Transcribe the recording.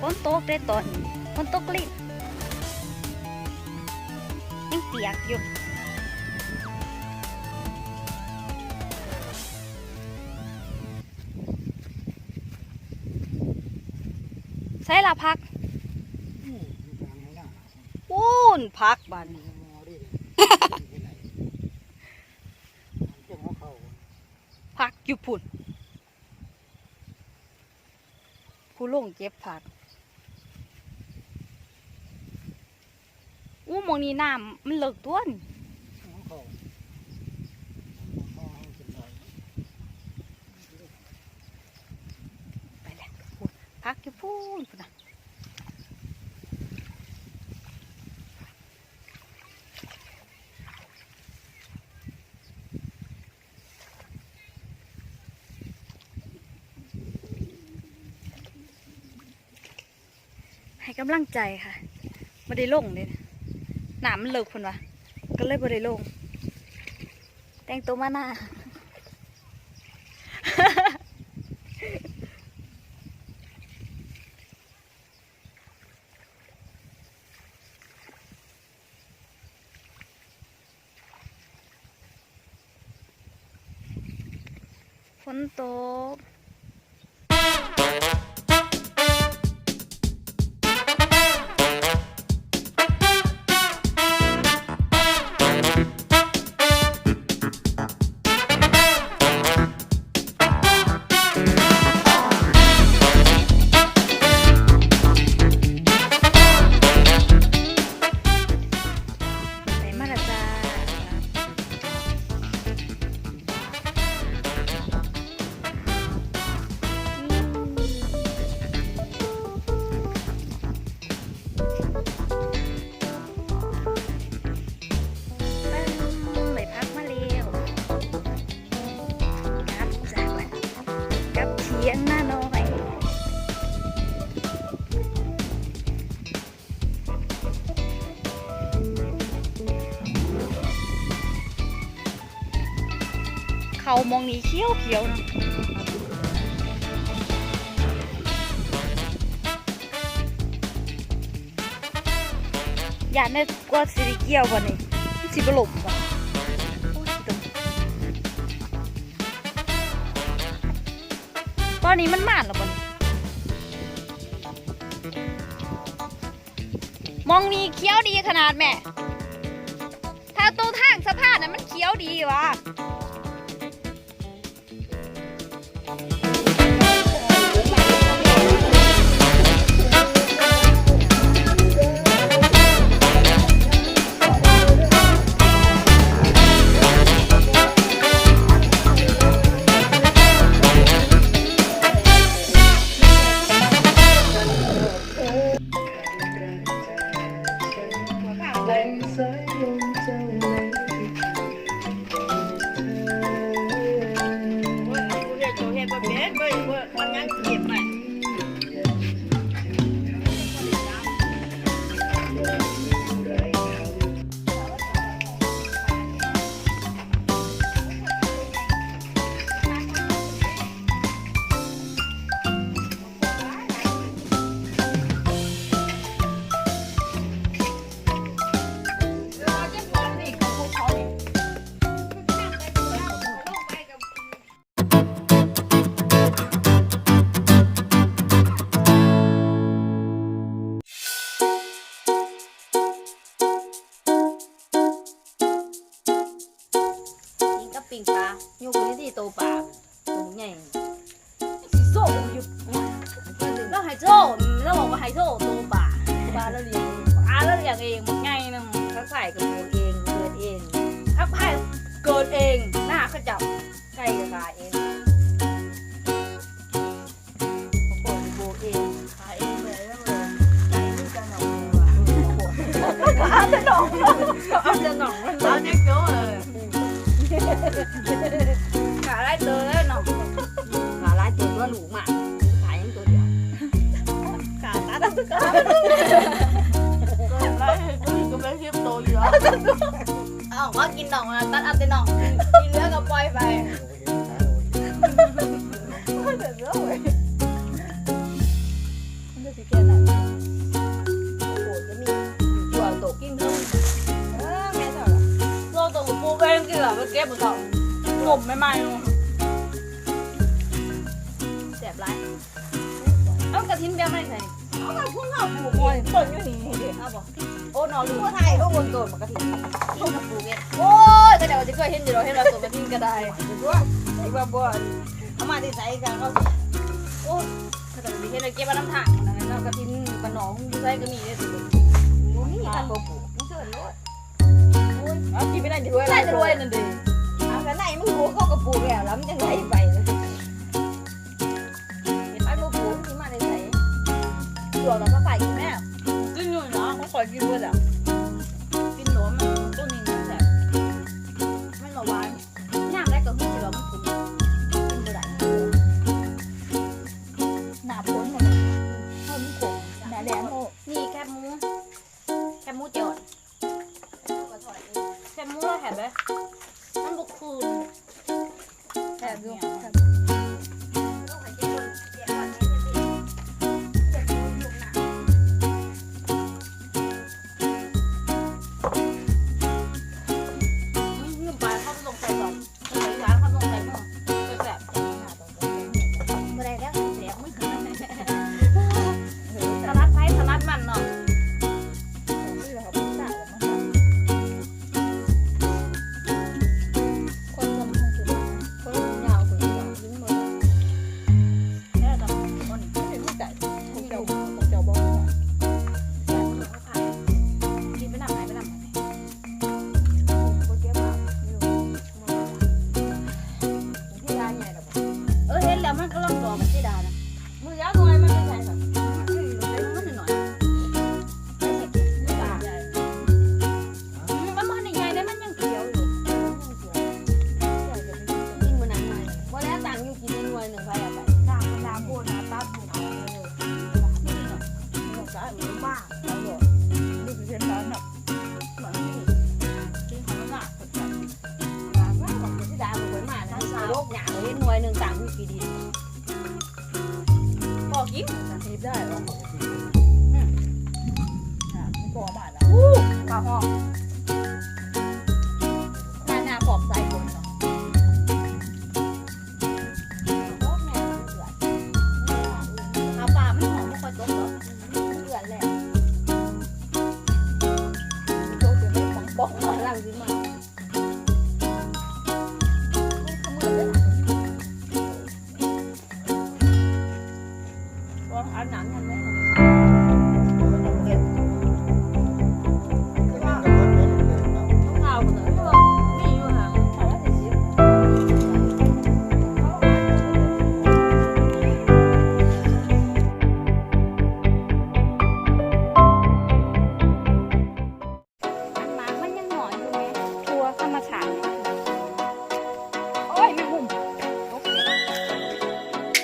ฝนตกได้ตอนฝนตกลิบยังเปียกอยู่ใส่ละพักอืมอยู่กลางให้หน้าปูนพักบัดนมี มอดิเจ้าหัวเขาพักอยู่พุ่นผู้ลงเก็บผักอู้มองนี้น้ำมันเลิกต้วนไปแล้วพักอยู่พูนพูดนะ ให้กำลังใจค่ะไม่ได้ลงเลยหนามมันเลิกพนวะก็เลยไม่ได้ลง แต่งตัวมาหน้าฝนตก เขามองนี้เขียวเขียวเนาะอย่าเนื้กว่าสิริเกี่ยวบ่นี่มันสิบหลบบ่โอ้ยตอนนี้มันมานแล้วบ่นี่มองนี้เขียวดีขนาดแม่ ถ้าตัวทางสะพานน่ะมันเขียวดีวะ ปิ่งปลาโยกไปที่โตปลาตัวใหญ่โซ่อยู่แล้วไฮโซ่แล้วบอกว่าไฮโซ่โตปลาปลาแล้วเลี้ยงปลาแล้วเลี้ยงเองมันง่ายนึงเขาใส่กับโบเองเกิดเองถ้าไผ่เกิดเองหน้าเขาจับไก่กับปลาเองโบโบเองขายเองเลยแล้วเลยไก่ที่จะหนองเลยเอาจะหนอง ขาไล่ตัวแล้วเนาะขาไล่ตัวตัวหลูมากขายยังตัวเดียวขาตาตาตาไล่ให้กูก็ไม่เทียบโตอยู่แล้วเอาองว่ากินน่องนะตัดเอาแต่น่องกินเลือก็ปล่อยไป ไม่ไหมแสบไรเอากระทิ้นเบี้ยไม่ใส่เอามาพุ่งเอาปลูกโอ้ยต้นอยู่นี่เด็กเอาบ่โอ้นอนลืมผู้ไทยก็วนโดนปกติต้นกระปูเนี่ยโอ้ยก็เดี๋ยวจะเคยเห็นอยู่เราเห็นเราตัวกระทิ้นก็ได้ถือว่าไอ้บ้าบ่เอามาที่ใส่กันเขาโอ้ถ้าเกิดมีเห็นเราเก็บมาน้ำถังนะเรากระทิ้นปนหนองดูใส่ก็มีได้ตัวโอ้ยท่านบ่ปลูกมันเกิดรถเอากินไม่ได้จะรวยได้จะรวยนั่นเอง ปลูกแล้วแล้วมันจังไรไปเห็นไปบ่ปลูกที่มาได้ใส่ตัวเราก็ใส่กินแม่กินอยู่เนาะเขาคอยกินด้วยอะ แ